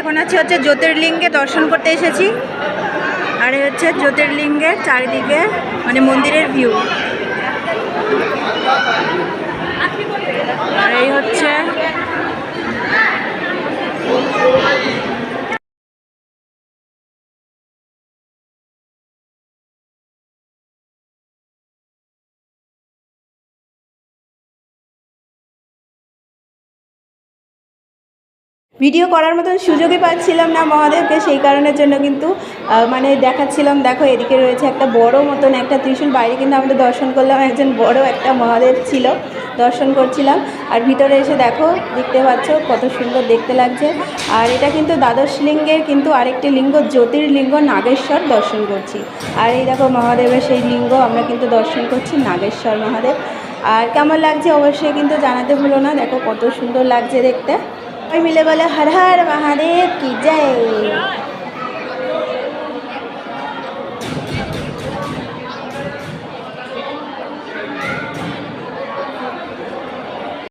এখন আছি হচ্ছে জ্যোতির্লিঙ্গে দর্শন করতে এসেছি। আর হচ্ছে জ্যোতির্লিঙ্গের চারিদিকে মানে মন্দিরের ভিউ আর এই হচ্ছে ভিডিও করার মতন সুযোগই পাচ্ছিলাম না মহাদেবকে, সেই কারণের জন্য কিন্তু মানে দেখাচ্ছিলাম, দেখো এদিকে রয়েছে একটা বড় মতন একটা ত্রিশূল বাইরে কিন্তু আমাদের দর্শন করলাম, একজন বড় একটা মহাদেব ছিল, দর্শন করছিলাম। আর ভিতরে এসে দেখো, দেখতে পাচ্ছ কত সুন্দর দেখতে লাগছে। আর এটা কিন্তু দ্বাদশ লিঙ্গের কিন্তু আরেকটি লিঙ্গ, জ্যোতির্লিঙ্গ, নাগেশ্বর দর্শন করছি। আর এই দেখো মহাদেবের সেই লিঙ্গ, আমরা কিন্তু দর্শন করছি নাগেশ্বর মহাদেব। আর কেমন লাগছে অবশ্যই কিন্তু জানাতে ভুলো না, দেখো কত সুন্দর লাগছে দেখতে। और मिले बोले हर हर महादेव की जय।